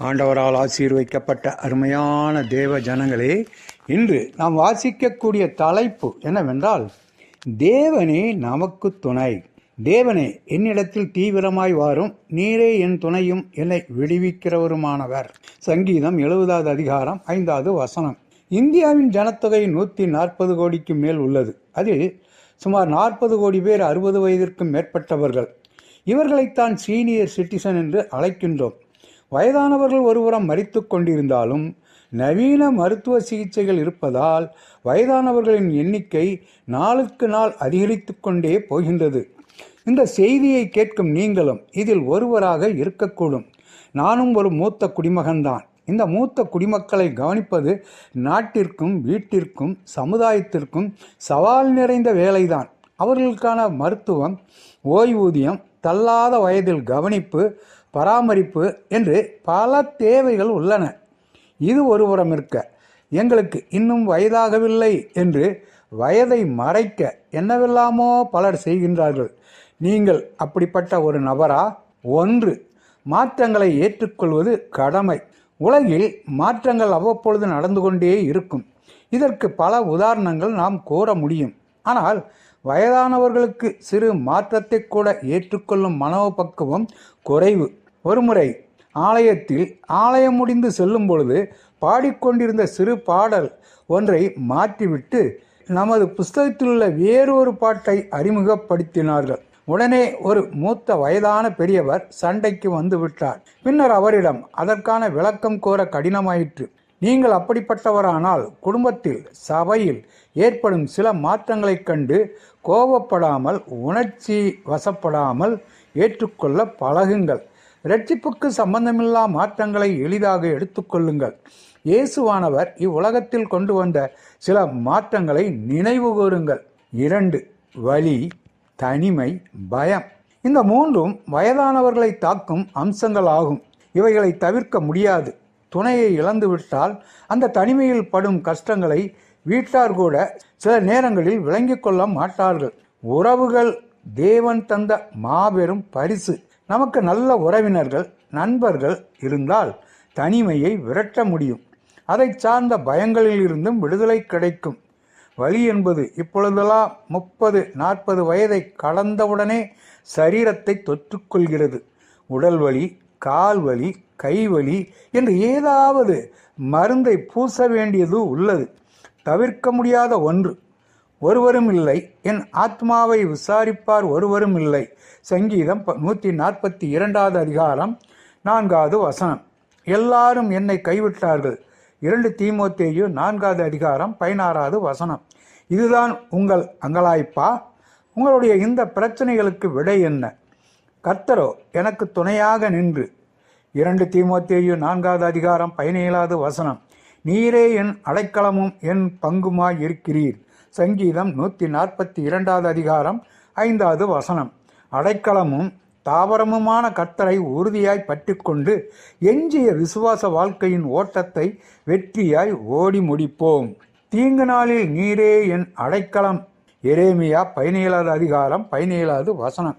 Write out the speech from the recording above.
ஆண்டவரால் ஆசீர்வைக்கப்பட்ட அருமையான தேவ ஜனங்களே இன்று நாம் வாசிக்கக்கூடிய தலைப்பு என்னவென்றால் தேவனே நமக்கு துணை. தேவனே என்னிடத்தில் தீவிரமாய் வாரும் நீரே என் துணையும் என்னை விடுவிக்கிறவருமானவர். சங்கீதம் எழுபதாவது அதிகாரம் ஐந்தாவது வசனம். இந்தியாவின் ஜனத்தொகை நூற்றி நாற்பது கோடிக்கு மேல் உள்ளது. அதில் சுமார் நாற்பது கோடி பேர் அறுபது வயதிற்கும் மேற்பட்டவர்கள். இவர்களைத்தான் சீனியர் சிட்டிசன் என்று அழைக்கின்றோம். வயதானவர்கள் ஒருபுறம் மறித்து கொண்டிருந்தாலும் நவீன மருத்துவ சிகிச்சைகள் இருப்பதால் வயதானவர்களின் எண்ணிக்கை நாளுக்கு நாள் அதிகரித்து கொண்டே போகின்றது. இந்த செய்தியை கேட்கும் நீங்களும் இதில் ஒருவராக இருக்கக்கூடும். நானும் ஒரு மூத்த குடிமகன்தான். இந்த மூத்த குடிமக்களை கவனிப்பது நாட்டிற்கும் வீட்டிற்கும் சமுதாயத்திற்கும் சவால் நிறைந்த வேலைதான். அவர்களுக்கான மருத்துவம் ஓய்வூதியம் தள்ளாத வயதில் கவனிப்பு பராமரிப்பு என்று பல தேவைகள் உள்ளன. இது ஒருபுறம் இருக்க எங்களுக்கு இன்னும் வயதாகவில்லை என்று வயதை மறைக்க என்னவெல்லாமோ பலர் செய்கின்றார்கள். நீங்கள் அப்படிப்பட்ட ஒரு நபரா? ஒன்று மாற்றங்களை ஏற்றுக்கொள்வது கடமை. உலகில் மாற்றங்கள் அவ்வப்பொழுது நடந்து கொண்டே இருக்கும். இதற்கு பல உதாரணங்கள் நாம் கூற முடியும். ஆனால் வயதானவர்களுக்கு சிறு மாற்றத்தை கூட ஏற்றுக்கொள்ளும் மனோபக்குவம் குறைவு. ஒருமுறை ஆலயத்தில் ஆலயம் முடிந்து செல்லும் பொழுது பாடிக்கொண்டிருந்த சிறு பாடல் ஒன்றை மாற்றிவிட்டு நமது புஸ்தகத்தில் உள்ள வேறொரு பாட்டை அறிமுகப்படுத்தினார்கள். உடனே ஒரு மூத்த வயதான பெரியவர் சண்டைக்கு வந்து விட்டார். பின்னர் அவரிடம் அதற்கான விளக்கம் கோர கடினமாயிற்று. நீங்கள் அப்படிப்பட்டவரானால் குடும்பத்தில் சபையில் ஏற்படும் சில மாற்றங்களைக் கண்டு கோபப்படாமல் உணர்ச்சி வசப்படாமல் ஏற்றுக்கொள்ள பழகுங்கள். இரட்சிப்புக்கு சம்பந்தமில்லா மாற்றங்களை எளிதாக எடுத்துக்கொள்ளுங்கள் இயேசுவானவர் இவ்வுலகத்தில் கொண்டு வந்த சில மாற்றங்களை நினைவு கூறுங்கள். இரண்டு வலி தனிமை பயம். இந்த மூன்றும் வயதானவர்களை தாக்கும் அம்சங்கள் ஆகும் இவைகளை தவிர்க்க முடியாது. துணையை இழந்துவிட்டால் அந்த தனிமையில் படும் கஷ்டங்களை வீட்டார் கூட சில நேரங்களில் விளங்கிக் கொள்ள மாட்டார்கள். உறவுகள் தேவன் தந்த மாபெரும் பரிசு. நமக்கு நல்ல உறவினர்கள் நண்பர்கள் இருந்தால் தனிமையை விரட்ட முடியும். அதை சார்ந்த பயங்களில் இருந்தும் விடுதலை கிடைக்கும். வலி என்பது இப்பொழுதெல்லாம் முப்பது நாற்பது வயதை கடந்தவுடனே சரீரத்தை தொற்றுக்கொள்கிறது உடல் வலி கால் வலி கைவலி என்று ஏதாவது மருந்தை பூச வேண்டியது உள்ளது. தவிர்க்க முடியாத ஒன்று. ஒருவரும் இல்லை. என் ஆத்மாவை விசாரிப்பார் ஒருவரும் இல்லை. சங்கீதம் நூற்றி நாற்பத்தி இரண்டாவது அதிகாரம் நான்காவது வசனம். எல்லாரும் என்னை கைவிட்டார்கள். இரண்டு தீமோத்தேயு நான்காவது அதிகாரம் பதினாறாவது வசனம். இதுதான் உங்கள் அங்கலாய்ப்பா? உங்களுடைய இந்த பிரச்சனைகளுக்கு விடை என்ன? கர்த்தரோ எனக்கு துணையாக நின்று இரண்டு தீமோத்தேயு நான்காவது அதிகாரம் பதினேழாவது வசனம். நீரே என் அடைக்கலமும் என் பங்குமாய் இருக்கிறீர். சங்கீதம் நூற்றி நாற்பத்தி இரண்டாவது அதிகாரம் ஐந்தாவது வசனம். அடைக்கலமும் தாவரமுமான கர்த்தரை உறுதியாய் பற்றிக்கொண்டு எஞ்சிய விசுவாச வாழ்க்கையின் ஓட்டத்தை வெற்றியாய் ஓடி முடிப்போம். தீங்கு நாளில் நீரே என் அடைக்கலம் எரேமியா பயனியலாத அதிகாரம் பயனியலாது வசனம்.